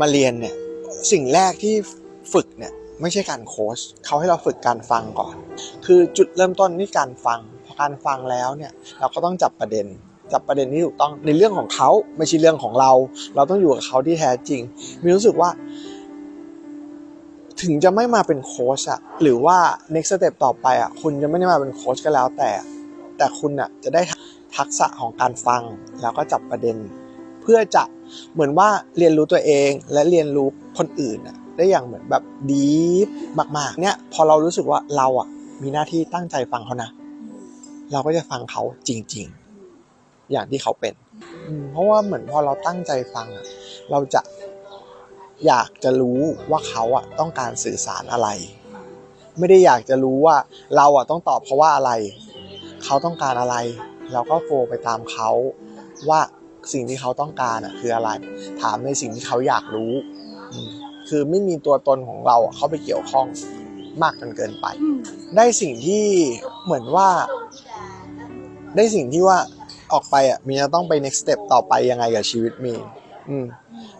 มาเรียนเนี่ยสิ่งแรกที่ฝึกเนี่ยไม่ใช่การโค้ชเขาให้เราฝึกการฟังก่อน คือจุดเริ่มต้นที่การฟังพอการฟังแล้วเนี่ยเราก็ต้องจับประเด็น จับประเด็นที่ถูกต้องในเรื่องของเขาไม่ใช่เรื่องของเรา เราต้องอยู่กับเขาที่แท้จริง มีรู้สึกว่า ถึงจะไม่มาเป็นโค้ชอะหรือว่า next step ต่อไปอะคุณจะไม่ได้มาเป็นโค้ชก็แล้วแต่ แต่คุณอะจะได้ทักษะของการฟังแล้วก็จับประเด็น เพื่อจะเหมือนว่าเรียนรู้ตัวเองและเรียนรู้คนอื่นอะได้อย่างเหมือนแบบดีฟมากๆ เนี่ยพอเรารู้สึกว่าเราอะมีหน้าที่ตั้งใจฟังเขานะ เราก็จะฟังเขาจริง ๆ อย่างที่เขาเป็น เพราะว่าเหมือนพอเราตั้งใจฟังอะเราจะอยากจะรู้ว่าเขาอะต้องการสื่อสารอะไร ไม่ได้อยากจะรู้ว่าเราอะต้องตอบเขาว่าอะไร เขาต้องการอะไร เราก็โฟไปตามเขาว่า สิ่งที่เขาต้องการอะคืออะไร ถามในสิ่งที่เขาอยากรู้อืมคือไม่มีตัวตนของเราอะเข้าไปเกี่ยวข้องมากจนเกินไป ได้สิ่งที่เหมือนว่า ได้สิ่งที่ว่าออกไปอะมีจะต้องไป next step ต่อไปยังไงกับชีวิตมี อืม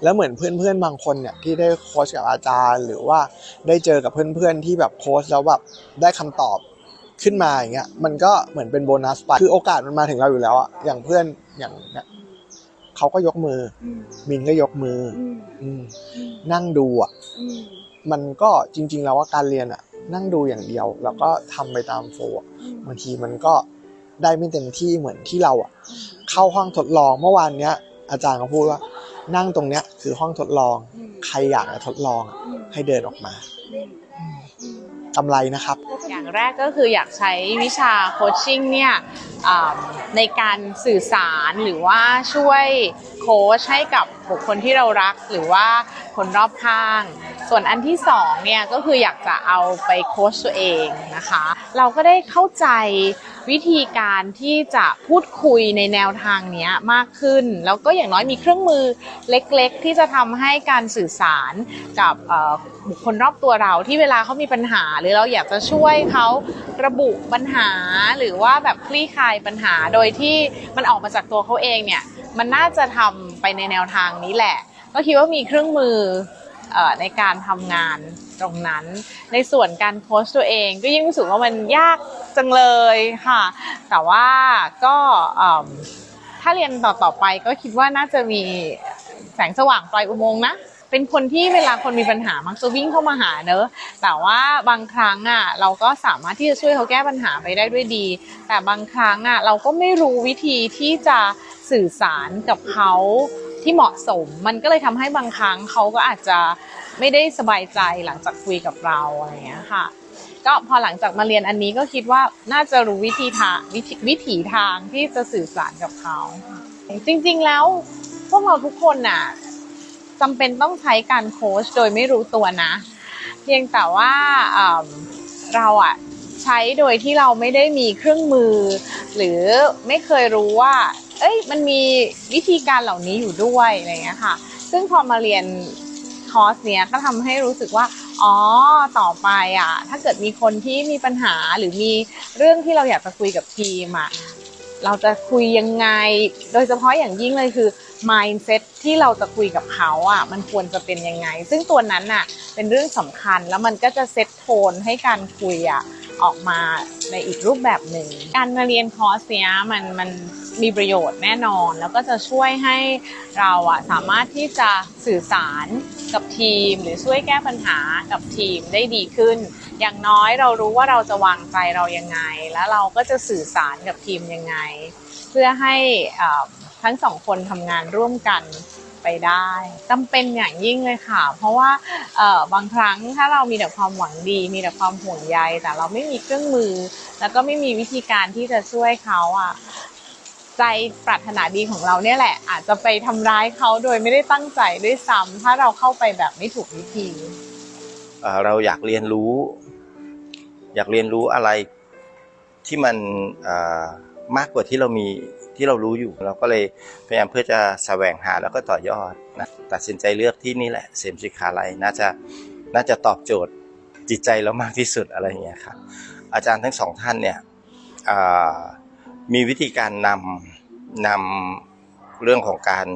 แล้วเหมือนเพื่อนๆบางคนเนี่ยที่ได้โค้ชกับอาจารย์ หรือว่าได้เจอกับเพื่อนๆที่แบบโค้ชแล้วแบบได้คำตอบขึ้นมาอย่างเงี้ยมันก็เหมือนเป็นโบนัสไปคือโอกาสมันมาถึงเราอยู่แล้วอะอย่างเพื่อนอย่าง เนี่ยเขาก็ยกมือมินก็ยกมืออืมนั่งดูอะมันก็จริง ๆ แล้วว่าการเรียนอะนั่งดูอย่างเดียว แล้วก็ทำไปตามโฟลว์อะบางทีมันก็ได้ไม่เต็มที่เหมือนที่เราอะเข้าห้องทดลองเมื่อวานเนี้ย อาจารย์เขาพูดว่า นั่งตรงเนี้ยคือห้องทดลอง ใครอยากจะทดลองอะให้เดินออกมา กำไรนะครับ อย่างแรกก็คืออยากใช้วิชาโคชชิ่งเนี่ยในการสื่อสารหรือว่าช่วยโค้ชให้กับบุคคลที่เรารักหรือว่าคนรอบข้าง ส่วนอันที่สองเนี่ยก็คืออยากจะเอาไปโค้ชตัวเองนะคะ เราก็ได้เข้าใจ วิธีการที่จะพูดคุยในแนวทางนี้มากขึ้น แล้วก็อย่างน้อยมีเครื่องมือเล็กๆ ที่จะทำให้การสื่อสารกับบุคคลรอบตัวเราที่เวลาเขามีปัญหา หรือเราอยากจะช่วยเขาระบุปัญหาหรือว่าแบบคลี่คลายปัญหาโดยที่มันออกมาจากตัวเขาเองเนี่ยมันน่าจะทำไปในแนวทางนี้แหละ ก็คิดว่ามีเครื่องมือ ในการทำงานตรงนั้น ในส่วนการโค้ชตัวเองก็ยิ่งรู้สึกว่ามันยากจังเลยค่ะ แต่ว่าก็ถ้าเรียนต่อต่อไปก็คิดว่าน่าจะมีแสงสว่างปลายอุโมงค์นะเป็นคนที่เวลาคนมีปัญหามักจะวิ่งเข้ามาหาเนอะ แต่ว่าบางครั้งอะเราก็สามารถที่จะช่วยเขาแก้ปัญหาไปได้ด้วยดี แต่บางครั้งอะเราก็ไม่รู้วิธีที่จะสื่อสารกับเขา ที่เหมาะสม มันก็เลยทำให้บางครั้งเขาก็อาจจะไม่ได้สบายใจหลังจากคุยกับเราอะไรอย่างเงี้ยค่ะ ก็พอหลังจากมาเรียนอันนี้ก็คิดว่าน่าจะรู้วิธีทางวิธีวิถีทางที่จะสื่อสารกับเขาจริงๆแล้วพวกเราทุกคนน่ะจำเป็นต้องใช้การโค้ชโดยไม่รู้ตัวนะ เพียงแต่ว่าเเราอะใช้โดยที่เราไม่ได้มีเครื่องมือ หรือไม่เคยรู้ว่า เอ้ยมันมีวิธีการเหล่านี้อยู่ด้วยอะไรเงี้ยค่ะ ซึ่งพอมาเรียนคอร์สเนี้ยก็ทำให้รู้สึกว่าอ๋อต่อไปอะ ถ้าเกิดมีคนที่มีปัญหาหรือมีเรื่องที่เราอยากจะคุยกับทีมอะเราจะคุยยังไง โดยเฉพาะอย่างยิ่งเลยคือ mindset ที่เราจะคุยกับเขาอะ มันควรจะเป็นยังไง ซึ่งตัวนั้นอะ เป็นเรื่องสำคัญแล้วมันก็จะเซตโทนให้การคุยอะ ออกมาในอีกรูปแบบหนึ่ง การมาเรียนคอร์สเนี้ยมันมัน มีประโยชน์แน่นอน แล้วก็จะช่วยให้เราอะสามารถที่จะสื่อสารกับทีม หรือช่วยแก้ปัญหากับทีมได้ดีขึ้น อย่างน้อยเรารู้ว่าเราจะวางใจเรายังไง แล้วเราก็จะสื่อสารกับทีมยังไง เพื่อให้ทั้งสองคนทำงานร่วมกันไปได้จำเป็นอย่างยิ่งเลยค่ะ เพราะว่าบางครั้งถ้าเรามีแต่ความหวังดี มีแต่ความห่วงใย แต่เราไม่มีเครื่องมือ แล้วก็ไม่มีวิธีการที่จะช่วยเขาอะ ใจปรารถนาดีของเราเนี่ยแหละ อาจจะไปทำร้ายเขาโดยไม่ได้ตั้งใจด้วยซ้ำถ้าเราเข้าไปแบบไม่ถูกวิธี เอ่อเราอยากเรียนรู้ อยากเรียนรู้อะไรที่มันเอ่อมากกว่าที่เรามีที่เรารู้อยู่ เราก็เลยพยายามเพื่อจะแสวงหาแล้วก็ต่อยอดนะตัดสินใจเลือกที่นี่แหละเสมสิคาลัยน่าจะน่าจะตอบโจทย์จิตใจเรามากที่สุดอะไรอย่างเงี้ยครับอาจารย์ทั้งสองท่านเนี่ยเอ่อ มีวิธีการนำนำเรื่องของการ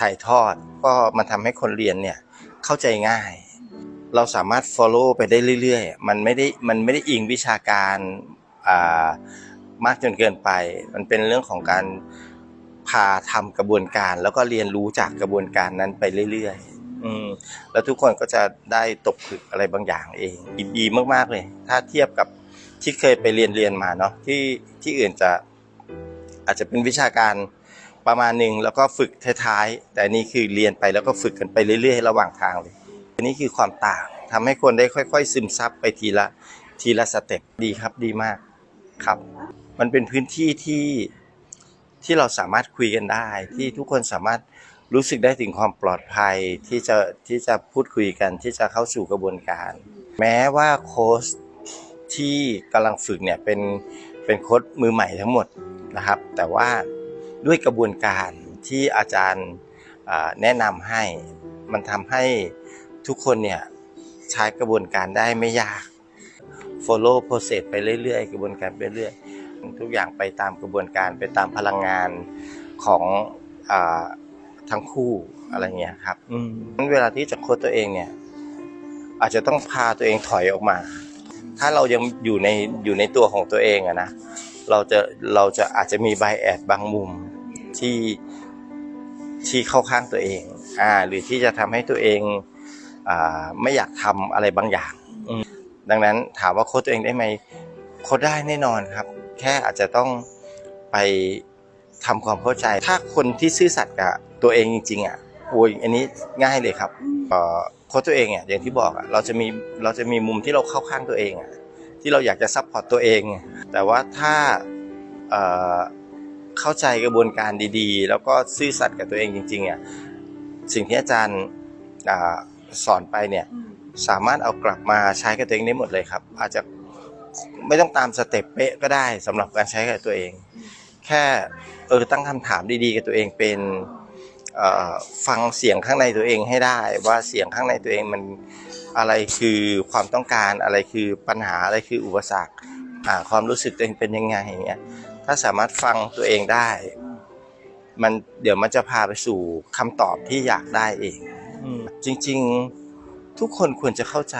ถ่ายทอด ก็มันทำให้คนเรียนเนี่ยเข้าใจง่าย เราสามารถ follow ไปได้เรื่อยๆ มันไม่ได้มันไม่ได้อิงวิชาการอ่ามากจนเกินไป มันเป็นเรื่องของการพาทำกระบวนการ แล้วก็เรียนรู้จากกระบวนการนั้นไปเรื่อยๆอืมแล้วทุกคนก็จะได้ตกผลึกอะไรบางอย่างเองดีมาก ๆ เลย ถ้าเทียบกับที่เคยไปเรียนเรียนมาเนาะที่ที่อื่นจะ อาจจะเป็นวิชาการประมาณหนึ่งแล้วก็ฝึกท้ายๆ แต่นี่คือเรียนไปแล้วก็ฝึกกันไปเรื่อย ๆ ระหว่างทางเลยอันนี้คือความต่างทำให้คนได้ค่อย ๆ ซึมซับไปทีละทีละสเต็ปดีครับดีมากครับ มันเป็นพื้นที่ที่ที่เราสามารถคุยกันได้ ที่ทุกคนสามารถรู้สึกได้ถึงความปลอดภัยที่จะที่จะพูดคุยกันที่จะเข้าสู่กระบวนการ แม้ว่าโค้ช ที่กำลังฝึกเนี่ยเป็นเป็นโค้ชมือใหม่ทั้งหมดนะครับ แต่ว่าด้วยกระบวนการที่อาจารย์แนะนำให้มันทำให้ทุกคนเนี่ยใช้กระบวนการได้ไม่ยาก follow process ไปเรื่อยๆ กระบวนการไปเรื่อยทุกอย่างไปตามกระบวนการไปตามพลังงานของอทั้งคู่อะไรเงี้ยครับอืมงั้นเวลาที่จะโค้ชตัวเองเนี่ย อาจจะต้องพาตัวเองถอยออกมา ถ้าเรายังอยู่ในอยู่ในตัวของตัวเองอะนะเราจะเราจะอาจจะมีไบแอดบางมุมที่ที่เข้าข้างตัวเองอ่าหรือที่จะทำให้ตัวเองอ่าไม่อยากทำอะไรบางอย่างดังนั้นถามว่าโค้ชตัวเองได้ไหมโค้ชได้แน่นอนครับ แค่อาจจะต้องไปทำความเข้าใจ ถ้าคนที่ซื่อสัตย์กับตัวเองจริงๆอะโอ้ยอันนี้ง่ายเลยครับเอ่อ โค้ชตัวเองอะอย่างที่บอกอะเราจะมีเราจะมีมุมที่เราเข้าข้างตัวเองอะที่เราอยากจะซัพพอร์ตตัวเอง แต่ว่าถ้าเอ่อเข้าใจกระบวนการดีๆ แล้วก็ซื่อสัตย์กับตัวเองจริงๆอะสิ่งที่อาจารย์อ่าสอนไปเนี่ยสามารถเอากลับมาใช้กับตัวเองได้หมดเลยครับ อาจจะไม่ต้องตามสเต็ปเป๊ะก็ได้สำหรับการใช้กับตัวเอง แค่เออตั้งคำถามดีๆ กับตัวเองเป็น ฟังเสียงข้างในตัวเองให้ได้ ว่าเสียงข้างในตัวเองมันอะไรคือความต้องการอะไรคือปัญหาอะไรคืออุปสรรคอ่าความรู้สึกตัวเองเป็นยังไงอย่างเงี้ยถ้าสามารถฟังตัวเองได้ มันเดี๋ยวมันจะพาไปสู่คำตอบที่อยากได้เองอืมจริง ๆทุกคนควรจะเข้าใจ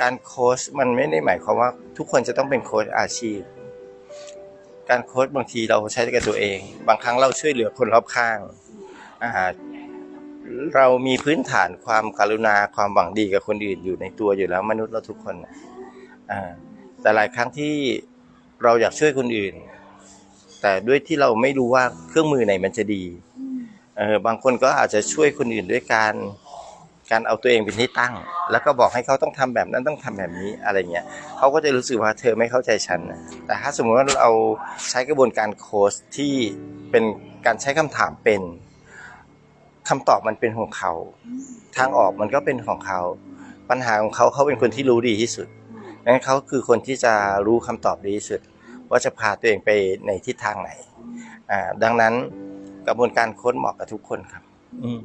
การโค้ชมันไม่ได้หมายความว่า ทุกคนจะต้องเป็นโค้ชอาชีพ การโค้ชบางทีเราใช้กับตัวเอง บางครั้งเราช่วยเหลือคนรอบข้างอ่า เรามีพื้นฐานความกรุณาความหวังดีกับคนอื่นอยู่ในตัวอยู่แล้ว มนุษย์เราทุกคนน่ะอ่าแต่หลายครั้งที่เราอยากช่วยคนอื่น แต่ด้วยที่เราไม่รู้ว่าเครื่องมือไหนมันจะดีเออบางคนก็อาจจะช่วยคนอื่นด้วยการการเอาตัวเองเป็นที่ตั้ง แล้วก็บอกให้เขาต้องทำแบบนั้นต้องทำแบบนี้อะไรเงี้ยเขาก็จะรู้สึกว่าเธอไม่เข้าใจฉันนะแต่ถ้าสมมติว่าเราใช้กระบวนการโค้ชที่เป็นการใช้คำถามเป็น คำตอบมันเป็นของเขา ทางออกมันก็เป็นของเขา ปัญหาของเขาเขาเป็นคนที่รู้ดีที่สุดดังนั้นเขาคือคนที่จะรู้คำตอบดีที่สุด ว่าจะพาตัวเองไปในทิศทางไหน อ่า ดังนั้นกระบวนการโค้นเหมาะกับทุกคนครับ อืม